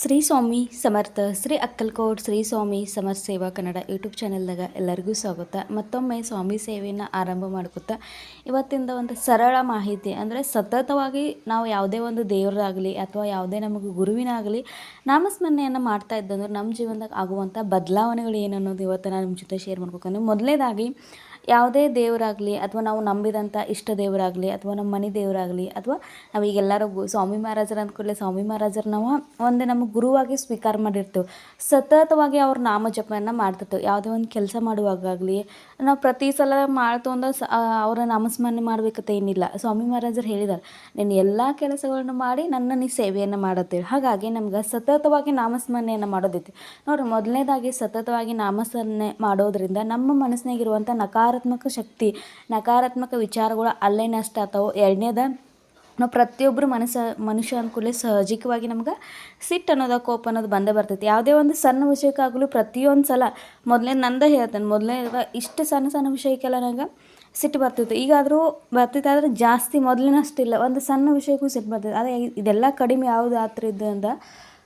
ಶ್ರೀ ಸ್ವಾಮಿ ಸಮರ್ಥ, ಶ್ರೀ ಅಕ್ಕಲ್ಕೋಟ್, ಶ್ರೀ ಸ್ವಾಮಿ ಸಮರ್ಥ ಸೇವಾ ಕನ್ನಡ ಯೂಟ್ಯೂಬ್ ಚಾನೆಲ್ದಾಗ ಎಲ್ಲರಿಗೂ ಸ್ವಾಗತ. ಮತ್ತೊಮ್ಮೆ ಸ್ವಾಮಿ ಸೇವೆಯನ್ನು ಆರಂಭ ಮಾಡ್ಕೊತ, ಇವತ್ತಿಂದ ಒಂದು ಸರಳ ಮಾಹಿತಿ ಅಂದರೆ ಸತತವಾಗಿ ನಾವು ಯಾವುದೇ ಒಂದು ದೇವರಾಗಲಿ ಅಥವಾ ಯಾವುದೇ ನಮಗೆ ಗುರುವಿನಾಗಲಿ ನಾಮಸ್ಮರಣೆಯನ್ನು ಮಾಡ್ತಾ ಇದ್ದಂದ್ರೆ ನಮ್ಮ ಜೀವನದಾಗ ಆಗುವಂಥ ಬದಲಾವಣೆಗಳು ಏನು ಅನ್ನೋದು ಇವತ್ತು ನಾನು ನಿಮ್ಮ ಜೊತೆ ಶೇರ್ ಮಾಡ್ಬೇಕಂದ್ರೆ ಮೊದಲನೇದಾಗಿ ಯಾವುದೇ ದೇವರಾಗಲಿ ಅಥವಾ ನಾವು ನಂಬಿದಂಥ ಇಷ್ಟ ದೇವರಾಗಲಿ ಅಥವಾ ನಮ್ಮ ಮನೆ ದೇವರಾಗಲಿ ಅಥವಾ ನಾವು ಈಗ ಎಲ್ಲರೂ ಗು, ಸ್ವಾಮಿ ಮಹಾರಾಜರು ಅಂದ ಕೂಡಲೇ ಸ್ವಾಮಿ ಮಹಾರಾಜರು ನಾವು ಒಂದು ನಮ್ಮ ಗುರುವಾಗಿ ಸ್ವೀಕಾರ ಮಾಡಿರ್ತೇವೆ. ಸತತವಾಗಿ ಅವ್ರ ನಾಮ ಜಪವನ್ನು ಮಾಡ್ತಿರ್ತೇವೆ. ಯಾವುದೇ ಒಂದು ಕೆಲಸ ಮಾಡುವಾಗಲಿ ನಾವು ಪ್ರತಿ ಸಲ ಮಾಡ್ತು ಅಂದ್ರೆ ಅವರ ನಾಮಸ್ಮರಣೆ ಮಾಡ್ಬೇಕಂತ ಏನಿಲ್ಲ. ಸ್ವಾಮಿ ಮಹಾರಾಜರು ಹೇಳಿದ್ದಾರೆ ನೀನು ಎಲ್ಲ ಕೆಲಸಗಳನ್ನು ಮಾಡಿ ನನ್ನ ನೀ ಸೇವೆಯನ್ನು ಮಾಡುತ್ತೇವೆ ಹಾಗಾಗಿ ನಮ್ಗೆ ಸತತವಾಗಿ ನಾಮಸ್ಮರಣೆಯನ್ನು ಮಾಡೋದೈತಿ. ನೋಡ್ರಿ, ಮೊದಲನೇದಾಗಿ ಸತತವಾಗಿ ನಾಮಸ್ಮರಣೆ ಮಾಡೋದ್ರಿಂದ ನಮ್ಮ ಮನಸ್ಸಿನಾಗಿರುವಂಥ ನಕಾರಾತ್ಮಕ ಶಕ್ತಿ, ನಕಾರಾತ್ಮಕ ವಿಚಾರಗಳು ಅಲ್ಲೇ ನಷ್ಟ ಆಗ್ತಾವೆ, ಎರಡನೇದ ನಾವು ಪ್ರತಿಯೊಬ್ಬರು ಮನಸ್ಸ ಮನುಷ್ಯ ಅನುಕೂಲ ಸಹಜಿಕವಾಗಿ ನಮ್ಗೆ ಸಿಟ್ಟು ಅನ್ನೋದು, ಕೋಪ ಅನ್ನೋದು ಬಂದೇ ಬರ್ತೈತಿ. ಯಾವುದೇ ಒಂದು ಸಣ್ಣ ವಿಷಯಕ್ಕಾಗಲೂ ಪ್ರತಿಯೊಂದು ಸಲ ಮೊದಲೇ ನಂದ ಹೇಳ್ತೇನೆ, ಮೊದಲೇ ಇಷ್ಟು ಸಣ್ಣ ಸಣ್ಣ ವಿಷಯಕ್ಕೆಲ್ಲ ನಂಗೆ ಸಿಟ್ಟು ಬರ್ತಿತ್ತು ಈಗಾದರೂ ಬರ್ತಿತ್ತು ಆದರೆ ಜಾಸ್ತಿ ಮೊದಲಿನಷ್ಟಿಲ್ಲ, ಒಂದು ಸಣ್ಣ ವಿಷಯಕ್ಕೂ ಸಿಟ್ಟು ಬರ್ತೈತೆ. ಆದರೆ ಇದೆಲ್ಲ ಕಡಿಮೆ ಯಾವುದು ಆತ್ರ ಥರ ಇದ್ದರಿಂದ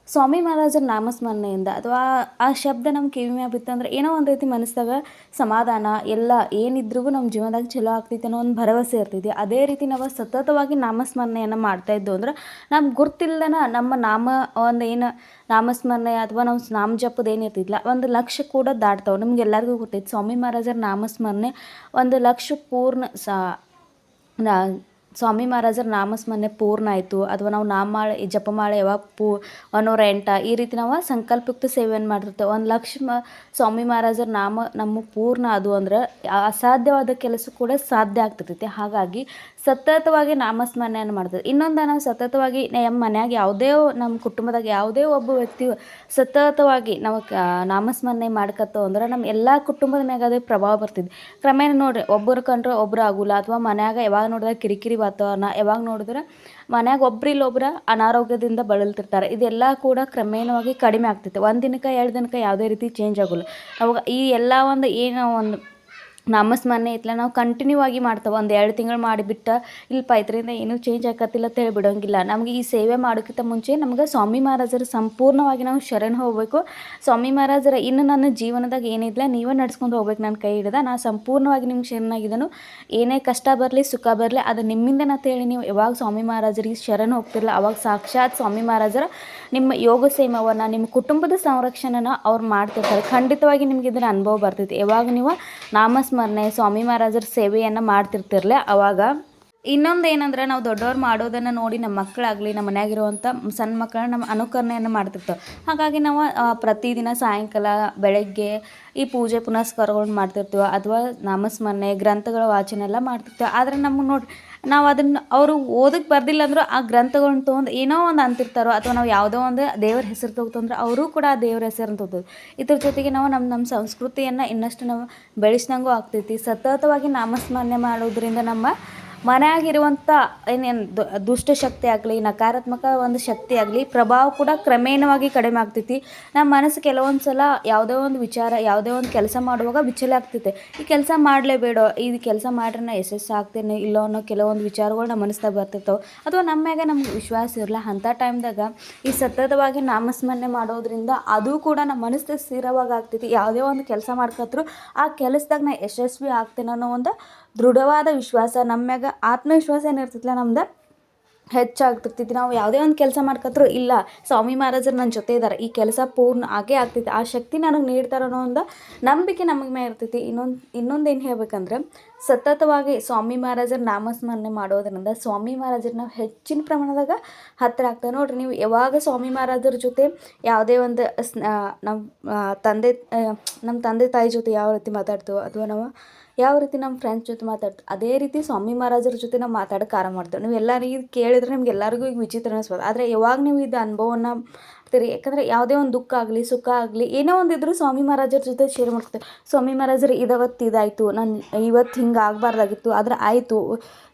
ಸ್ವಾಮಿ ಮಹಾರಾಜರ ನಾಮಸ್ಮರಣೆಯಿಂದ ಅಥವಾ ಆ ಶಬ್ದ ನಮ್ಮ ಕಿವಿ ಮ್ಯಾಗ ಬಿತ್ತಂದ್ರೆ ಏನೋ ಒಂದು ರೀತಿ ಮನಸ್ಸಾಗ ಸಮಾಧಾನ, ಎಲ್ಲ ಏನಿದ್ರೂ ನಮ್ಮ ಜೀವನದಾಗ ಚಲೋ ಆಗ್ತೈತೆ ಅನ್ನೋ ಒಂದು ಭರವಸೆ ಇರ್ತೈತಿ ಅದೇ ರೀತಿ ನಾವು ಸತತವಾಗಿ ನಾಮಸ್ಮರಣೆಯನ್ನು ಮಾಡ್ತಾ ಇದ್ದು ಅಂದ್ರೆ ನಮ್ಗೆ ಗೊತ್ತಿಲ್ಲದನ ನಮ್ಮ ನಾಮ ಒಂದು ಏನು ನಾಮಸ್ಮರಣೆ ಅಥವಾ ನಾವು ನಾಮ ಜಪದ ಏನಿರ್ತಿದ್ಲ ಒಂದು ಲಕ್ಷ ಕೂಡ ದಾಟ್ತಾವೆ. ನಮ್ಗೆ ಎಲ್ಲರಿಗೂ ಗೊತ್ತೈತೆ ಸ್ವಾಮಿ ಮಹಾರಾಜರ ನಾಮಸ್ಮರಣೆ ಒಂದು ಲಕ್ಷ ಪೂರ್ಣ ಸಾ ಸ್ವಾಮಿ ಮಹಾರಾಜರ ನಾಮಸ್ಮರಣೆ ಪೂರ್ಣ ಆಯಿತು. ಅಥವಾ ನಾವು ನಾಮಮಾಳೆ ಈ ಜಪಮಾಳೆ ಯಾವಾಗ ಪೂ ಒನ್ನೂರ ಎಂಟ ಈ ರೀತಿ ನಾವು ಸಂಕಲ್ಪಯುಕ್ತ ಸೇವೆಯನ್ನು ಮಾಡಿರ್ತೇವೆ. ಒಂದು ಲಕ್ಷ ಸ್ವಾಮಿ ಮಹಾರಾಜರ ನಾಮ ನಮ್ಮ ಪೂರ್ಣ ಅದು ಅಂದ್ರೆ ಅಸಾಧ್ಯವಾದ ಕೆಲಸ ಕೂಡ ಸಾಧ್ಯ ಆಗ್ತಿರ್ತೈತಿ ಹಾಗಾಗಿ ಸತತವಾಗಿ ನಾಮಸ್ಮರಣೆಯನ್ನು ಮಾಡ್ತದೆ. ಇನ್ನೊಂದು ನಾವು ಸತತವಾಗಿ ನಮ್ಮ ಮನ್ಯಾಗ ಯಾವುದೇ ನಮ್ಮ ಕುಟುಂಬದಾಗ ಯಾವುದೇ ಒಬ್ಬ ವ್ಯಕ್ತಿ ಸತತವಾಗಿ ನಾವು ನಾಮಸ್ಮರಣೆ ಮಾಡ್ಕತ್ತೋ ಅಂದ್ರೆ ನಮ್ಮ ಎಲ್ಲ ಕುಟುಂಬದ ಮ್ಯಾಗ ಅದೇ ಪ್ರಭಾವ ಬರ್ತಿದ್ದೆ ಕ್ರಮೇಣ ನೋಡ್ರಿ, ಒಬ್ಬರು ಕಂಡ್ರೆ ಒಬ್ರು ಆಗುಲ್ಲ ಅಥವಾ ಮನ್ಯಾಗ ಯಾವಾಗ ನೋಡಿದ್ರೆ ಕಿರಿಕಿರಿ ವಾತಾವರಣ, ಯಾವಾಗ ನೋಡಿದ್ರೆ ಮನ್ಯಾಗ ಒಬ್ರಿಲ್ಲ ಒಬ್ರು ಅನಾರೋಗ್ಯದಿಂದ ಬಳಲ್ತಿರ್ತಾರೆ. ಇದೆಲ್ಲ ಕೂಡ ಕ್ರಮೇಣವಾಗಿ ಕಡಿಮೆ ಆಗ್ತೈತೆ. ಒಂದು ದಿನಕ್ಕೆ, ಎರಡು ದಿನಕ್ಕೆ ಯಾವುದೇ ರೀತಿ ಚೇಂಜ್ ಆಗೋಲ್ಲ. ಅವಾಗ ಈ ಎಲ್ಲ ಒಂದು ಏನೋ ಒಂದು ನಾಮಸ್ಮರಣೆ ಐತ್ಲ ನಾವು ಕಂಟಿನ್ಯೂ ಆಗಿ ಮಾಡ್ತೇವೆ. ಒಂದು ಎರಡು ತಿಂಗಳು ಮಾಡಿಬಿಟ್ಟು ಇಲ್ಲಿ ಇದರಿಂದ ಏನೂ ಚೇಂಜ್ ಆಗತ್ತಿಲ್ಲ ಅಂತ ಹೇಳಿ ಬಿಡೋಂಗಿಲ್ಲ ನಮಗೆ ಈ ಸೇವೆ ಮಾಡೋಕ್ಕಿಂತ ಮುಂಚೆ ನಮ್ಗೆ ಸ್ವಾಮಿ ಮಹಾರಾಜರು ಸಂಪೂರ್ಣವಾಗಿ ನಾವು ಶರಣ ಹೋಗಬೇಕು. ಸ್ವಾಮಿ ಮಹಾರಾಜರ ಇನ್ನು ನನ್ನ ಜೀವನದಾಗ ಏನಿಲ್ಲ ನೀವೇ ನಡ್ಸ್ಕೊಂಡು ಹೋಗ್ಬೇಕು ನನ್ನ ಕೈ ಹಿಡ್ದ. ನಾ ಸಂಪೂರ್ಣವಾಗಿ ನಿಮ್ಗೆ ಶರಣಾಗಿದ್ದನು ಏನೇ ಕಷ್ಟ ಬರಲಿ, ಸುಖ ಬರಲಿ, ಅದು ನಿಮ್ಮಿಂದ ಅಂತ ಹೇಳಿ ನೀವು ಯಾವಾಗ ಸ್ವಾಮಿ ಮಹಾರಾಜರಿಗೆ ಶರಣ ಹೋಗ್ತಿರಲ್ಲ ಅವಾಗ ಸಾಕ್ಷಾತ್ ಸ್ವಾಮಿ ಮಹಾರಾಜರ ನಿಮ್ಮ ಯೋಗ ಸೇಮವನ್ನು ನಿಮ್ಮ ಕುಟುಂಬದ ಸಂರಕ್ಷಣೆನ ಅವ್ರು ಮಾಡ್ತಿರ್ತಾರೆ. ಖಂಡಿತವಾಗಿ ನಿಮ್ಗೆ ಇದರ ಅನುಭವ ಬರ್ತೈತಿ. ಯಾವಾಗ ನೀವು ನಾಮಸ್ಮರಣೆ, ಸ್ವಾಮಿ ಮಹಾರಾಜರ ಸೇವೆಯನ್ನು ಮಾಡ್ತಿರ್ತಿರ್ಲೆ ಅವಾಗ. ಇನ್ನೊಂದು ಏನಂದ್ರೆ ನಾವು ದೊಡ್ಡವ್ರು ಮಾಡೋದನ್ನು ನೋಡಿ ನಮ್ಮ ಮಕ್ಕಳಾಗಲಿ ನಮ್ಮ ಮನೆಯಾಗಿರುವಂಥ ಸಣ್ಣ ಮಕ್ಕಳನ್ನ ನಮ್ಮ ಅನುಕರಣೆಯನ್ನು ಮಾಡ್ತಿರ್ತವೆ. ಹಾಗಾಗಿ ನಾವು ಪ್ರತಿದಿನ ಸಾಯಂಕಾಲ ಬೆಳಗ್ಗೆ ಈ ಪೂಜೆ ಪುನಸ್ಕಾರಗಳನ್ನ ಮಾಡ್ತಿರ್ತೀವಿ, ಅಥವಾ ನಾಮಸ್ಮರಣೆ, ಗ್ರಂಥಗಳ ವಾಚನ ಎಲ್ಲ ಮಾಡ್ತಿರ್ತೀವಿ. ಆದರೆ ನಮಗೆ ನೋಡಿ ನಾವು ಅದನ್ನು ಅವರು ಓದಕ್ಕೆ ಬರ್ದಿಲ್ಲ ಅಂದರೂ ಆ ಗ್ರಂಥಗಳನ್ನ ತೊಗೊಂಡು ಏನೋ ಒಂದು ಅಂತಿರ್ತಾರೋ ಅಥವಾ ನಾವು ಯಾವುದೋ ಒಂದು ದೇವ್ರ ಹೆಸರು ತೊಗೊತಂದ್ರೆ ಅವರು ಕೂಡ ಆ ದೇವ್ರ ಹೆಸರನ್ನು ತೊಗೋದು ಇದ್ರ ಜೊತೆಗೆ ನಾವು ನಮ್ಮ ನಮ್ಮ ಸಂಸ್ಕೃತಿಯನ್ನು ಇನ್ನಷ್ಟು ನಾವು ಬೆಳೆಸ್ದಂಗೂ ಆಗ್ತೈತಿ. ಸತತವಾಗಿ ನಾಮಸ್ಮರಣೆ ಮಾಡೋದ್ರಿಂದ ನಮ್ಮ ಮನೆಯಾಗಿರುವಂಥ ಏನೇನು ದುಷ್ಟಶಕ್ತಿ ಆಗಲಿ, ನಕಾರಾತ್ಮಕ ಒಂದು ಶಕ್ತಿ ಆಗಲಿ, ಪ್ರಭಾವ ಕೂಡ ಕ್ರಮೇಣವಾಗಿ ಕಡಿಮೆ ಆಗ್ತೈತಿ. ನಮ್ಮ ಮನಸ್ಸು ಕೆಲವೊಂದು ಸಲ ಯಾವುದೋ ಒಂದು ವಿಚಾರ, ಯಾವುದೇ ಒಂದು ಕೆಲಸ ಮಾಡುವಾಗ ವಿಚಲ ಆಗ್ತೈತೆ. ಈ ಕೆಲಸ ಮಾಡಲೇಬೇಡ ಈ ಕೆಲಸ ಮಾಡ್ರೆ ನಾ ಯಶಸ್ಸು ಆಗ್ತೇನೆ, ಇಲ್ಲೋ ಅನ್ನೋ ಕೆಲವೊಂದು ವಿಚಾರಗಳು ನಮ್ಮ ಮನಸ್ಸಿಗೆ ಬರ್ತಿರ್ತಾವೆ. ಅಥವಾ ನಮ್ಮ ಮ್ಯಾಗ ನಮ್ಗೆ ವಿಶ್ವಾಸ ಇರಲ್ಲ ಅಂಥ ಟೈಮ್ದಾಗ ಈ ಸತತವಾಗಿ ನಾಮಸ್ಮರಣೆ ಮಾಡೋದ್ರಿಂದ ಅದು ಕೂಡ ನಮ್ಮ ಮನಸ್ಸಿಗೆ ಸ್ಥಿರವಾಗಿ ಆಗ್ತೈತಿ. ಯಾವುದೇ ಒಂದು ಕೆಲಸ ಮಾಡ್ಕತ್ರು ಆ ಕೆಲಸದಾಗ ನಾ ಯಶಸ್ವಿ ಆಗ್ತೇನೆ ಅನ್ನೋ ಒಂದು ದೃಢವಾದ ವಿಶ್ವಾಸ ನಮ್ಮ ಮ್ಯಾಗ ಆತ್ಮವಿಶ್ವಾಸ ಏನಿರ್ತೈತಿಲ್ಲ ನಮ್ದು? ಹೆಚ್ಚಾಗ್ತಿರ್ತೈತಿ. ನಾವು ಯಾವುದೇ ಒಂದು ಕೆಲಸ ಮಾಡ್ಕತ್ರು ಇಲ್ಲ. ಸ್ವಾಮಿ ಮಹಾರಾಜರು ನನ್ನ ಜೊತೆ ಇದ್ದಾರೆ ಈ ಕೆಲಸ ಪೂರ್ಣ ಆಗೇ ಆಗ್ತೈತಿ. ಆ ಶಕ್ತಿ ನನಗೆ ನೀಡ್ತಾರೆ ಅನ್ನೋ ಒಂದು ನಂಬಿಕೆ ನಮಗೆ ಮೇಲೆ ಇರ್ತೈತಿ. ಇನ್ನೊಂದು ಇನ್ನೊಂದು ಏನು ಹೇಳ್ಬೇಕಂದ್ರೆ, ಸತತವಾಗಿ ಸ್ವಾಮಿ ಮಹಾರಾಜರ ನಾಮಸ್ಮರಣೆ ಮಾಡೋದ್ರಿಂದ ಸ್ವಾಮಿ ಮಹಾರಾಜರು ನಾವು ಹೆಚ್ಚಿನ ಪ್ರಮಾಣದಾಗ ಹತ್ತಿರ ಆಗ್ತೇವೆ. ನೋಡ್ರಿ, ನೀವು ಯಾವಾಗ ಸ್ವಾಮಿ ಮಹಾರಾಜರ ಜೊತೆ ಯಾವುದೇ ಒಂದು ನಮ್ಮ ತಂದೆ ನಮ್ಮ ತಂದೆ ತಾಯಿ ಜೊತೆ ಯಾವ ರೀತಿ ಮಾತಾಡ್ತೀವೋ, ಅಥವಾ ನಾವು ಯಾವ ರೀತಿ ನಮ್ಮ ಫ್ರೆಂಡ್ಸ್ ಜೊತೆ ಮಾತಾಡ್ತೀವಿ ಅದೇ ರೀತಿ ಸ್ವಾಮಿ ಮಹಾರಾಜರ ಜೊತೆ ನಾವು ಮಾತಾಡೋಕೆ ಆರಂಭ ಮಾಡ್ತೇವೆ. ನೀವು ಎಲ್ಲರಿಗೂ ಇದು ಕೇಳಿದ್ರೆ ನಿಮ್ಗೆ ಎಲ್ಲರಿಗೂ ಈಗ ವಿಚಿತ್ರ ಅನಿಸ್ಬೋದು. ಆದರೆ ಯಾವಾಗ ನೀವು ಇದು ಅನುಭವನ ಮಾಡ್ತೀರಿ? ಯಾಕಂದರೆ ಯಾವುದೇ ಒಂದು ದುಃಖ ಆಗಲಿ, ಸುಖ ಆಗಲಿ, ಏನೋ ಒಂದು ಇದ್ದರೂ ಸ್ವಾಮಿ ಮಹಾರಾಜರ ಜೊತೆ ಶೇರ್ ಮಾಡ್ತೀವಿ ಸ್ವಾಮಿ ಮಹಾರಾಜರು ಇದಾವತ್ತು ಇದಾಯಿತು, ನಾನು ಇವತ್ತು ಹಿಂಗೆ ಆಗಬಾರ್ದಾಗಿತ್ತು, ಆದರೆ ಆಯಿತು.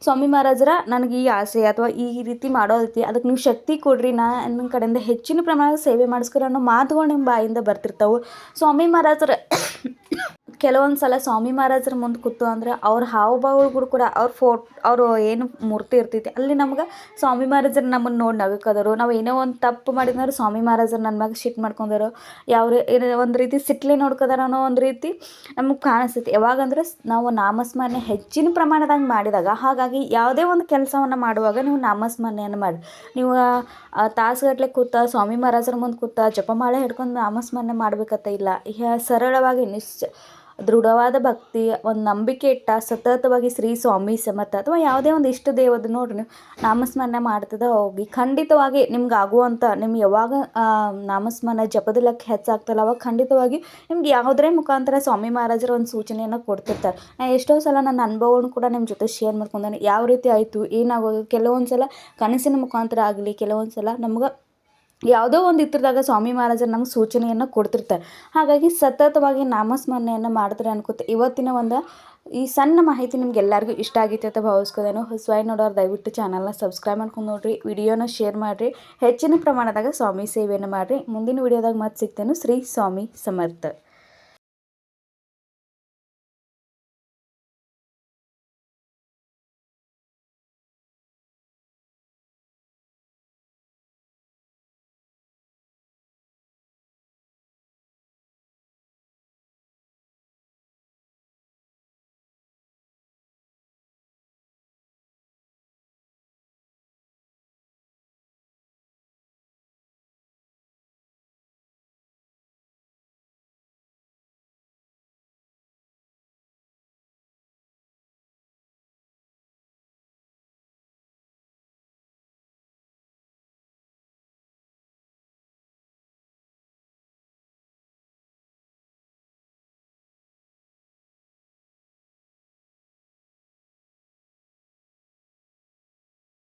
ಸ್ವಾಮಿ ಮಹಾರಾಜರ ನನಗೆ ಈ ಆಸೆ ಅಥವಾ ಈ ರೀತಿ ಮಾಡೋದೈತಿ ಅದಕ್ಕೆ ನೀವು ಶಕ್ತಿ ಕೊಡ್ರಿ ನನ್ನ ಕಡೆಯಿಂದ ಹೆಚ್ಚಿನ ಪ್ರಮಾಣದ ಸೇವೆ ಮಾಡಿಸ್ಕೊರಿ ಅನ್ನೋ ಮಾತುಗಳು ನಿಮ್ಮ ಬಾಯಿಂದ ಬರ್ತಿರ್ತಾವೆ. ಸ್ವಾಮಿ ಮಹಾರಾಜರ ಕೆಲವೊಂದು ಸಲ ಸ್ವಾಮಿ ಮಹಾರಾಜರ ಮುಂದೆ ಕೂತು ಅಂದ್ರೆ ಅವ್ರ ಹಾವಭಾವಗಳು ಕೂಡ ಅವ್ರ ಫೋಟ್, ಅವರು ಏನು ಮೂರ್ತಿ ಇರ್ತೈತಿ, ಅಲ್ಲಿ ನಮ್ಗೆ ಸ್ವಾಮಿ ಮಹಾರಾಜರು ನಮ್ಮನ್ನು ನೋಡಿ ನಗಕ್ಕದರು ನಾವು ಏನೋ ಒಂದು ತಪ್ಪು ಮಾಡಿದ್ರೆ ಸ್ವಾಮಿ ಮಹಾರಾಜರು ನನ್ನ ಮ್ಯಾಗ ಶಿಟ್ ಮಾಡ್ಕೊಂಡರು ಯಾವ ಏನೋ ಒಂದು ರೀತಿ ಸಿಟ್ಲಿ ನೋಡ್ಕೋದಾರ ಅನ್ನೋ ಒಂದು ರೀತಿ ನಮಗೆ ಕಾಣಿಸ್ತೈತಿ. ಯಾವಾಗಂದ್ರೆ ನಾವು ನಾಮಸ್ಮರಣೆ ಹೆಚ್ಚಿನ ಪ್ರಮಾಣದಾಗ ಮಾಡಿದಾಗ, ಹಾಗಾಗಿ ಯಾವುದೇ ಒಂದು ಕೆಲಸವನ್ನು ಮಾಡುವಾಗ ನೀವು ನಾಮಸ್ಮರಣೆಯನ್ನು ಮಾಡಿ, ನೀವು ತಾಸುಗಟ್ಟಲೆ ಕೂತ, ಸ್ವಾಮಿ ಮಹಾರಾಜರ ಮುಂದೆ ಕೂತ ಜಪಮಾಲೆ ಹಿಡ್ಕೊಂಡು ನಾಮಸ್ಮರಣೆ ಮಾಡ್ಬೇಕತ್ತ ಇಲ್ಲ. ಸರಳವಾಗಿ ನಿಶ್ಚ ದೃಢವಾದ ಭಕ್ತಿ, ಒಂದು ನಂಬಿಕೆ ಇಟ್ಟ ಸತತವಾಗಿ ಶ್ರೀ ಸ್ವಾಮಿ ಸಮತ ಅಥವಾ ಯಾವುದೇ ಒಂದು ಇಷ್ಟ ದೇವದ ನೋಡ್ರಿ ನೀವು ನಾಮಸ್ಮರಣೆ ಮಾಡ್ತದ ಹೋಗಿ. ಖಂಡಿತವಾಗಿ ನಿಮ್ಗೆ ಆಗುವಂಥ ನಿಮ್ಗೆ ಯಾವಾಗ ನಾಮಸ್ಮರಣೆ ಜಪದ ಲೆಕ್ಕ ಹೆಚ್ಚಾಗ್ತಲ್ಲ, ಅವಾಗ ಖಂಡಿತವಾಗಿ ನಿಮ್ಗೆ ಯಾವುದೇ ಮುಖಾಂತರ ಸ್ವಾಮಿ ಮಹಾರಾಜರು ಒಂದು ಸೂಚನೆಯನ್ನು ಕೊಡ್ತಿರ್ತಾರೆ. ನಾನು ಎಷ್ಟೋ ಸಲ ನನ್ನ ಅನುಭವವನ್ನು ಕೂಡ ನಿಮ್ಮ ಜೊತೆ ಶೇರ್ ಮಾಡ್ಕೊಂಡಾನೆ. ಯಾವ ರೀತಿ ಆಯಿತು, ಏನಾಗೋದು ಕೆಲವೊಂದು ಸಲ ಕನಸಿನ ಮುಖಾಂತರ ಆಗಲಿ ಕೆಲವೊಂದು ಸಲ ನಮ್ಗೆ ಯಾವುದೋ ಒಂದು ಇತ್ರದಾಗ ಸ್ವಾಮಿ ಮಹಾರಾಜರು ನಮ್ಗೆ ಸೂಚನೆಯನ್ನು ಕೊಡ್ತಿರ್ತಾರೆ. ಹಾಗಾಗಿ ಸತತವಾಗಿ ನಾಮಸ್ಮರಣೆಯನ್ನು ಮಾಡ್ತಾರೆ ಅನ್ಕೋತ, ಇವತ್ತಿನ ಒಂದು ಈ ಸಣ್ಣ ಮಾಹಿತಿ ನಿಮ್ಗೆ ಎಲ್ಲರಿಗೂ ಇಷ್ಟ ಆಗೈತೆ ಅಂತ ಭಾವಿಸ್ಕೋದೇನು ಹೊಸವಾಯಿ ನೋಡೋರು ದಯವಿಟ್ಟು ಚಾನಲ್ನ ಸಬ್ಸ್ಕ್ರೈಬ್ ಮಾಡ್ಕೊಂಡು ನೋಡ್ರಿ ವಿಡಿಯೋನ ಶೇರ್ ಮಾಡಿರಿ, ಹೆಚ್ಚಿನ ಪ್ರಮಾಣದಾಗ ಸ್ವಾಮಿ ಸೇವೆಯನ್ನು ಮಾಡಿರಿ. ಮುಂದಿನ ವಿಡಿಯೋದಾಗ ಮತ್ತೆ ಸಿಗ್ತೇನೆ, ಶ್ರೀ ಸ್ವಾಮಿ ಸಮರ್ಥ.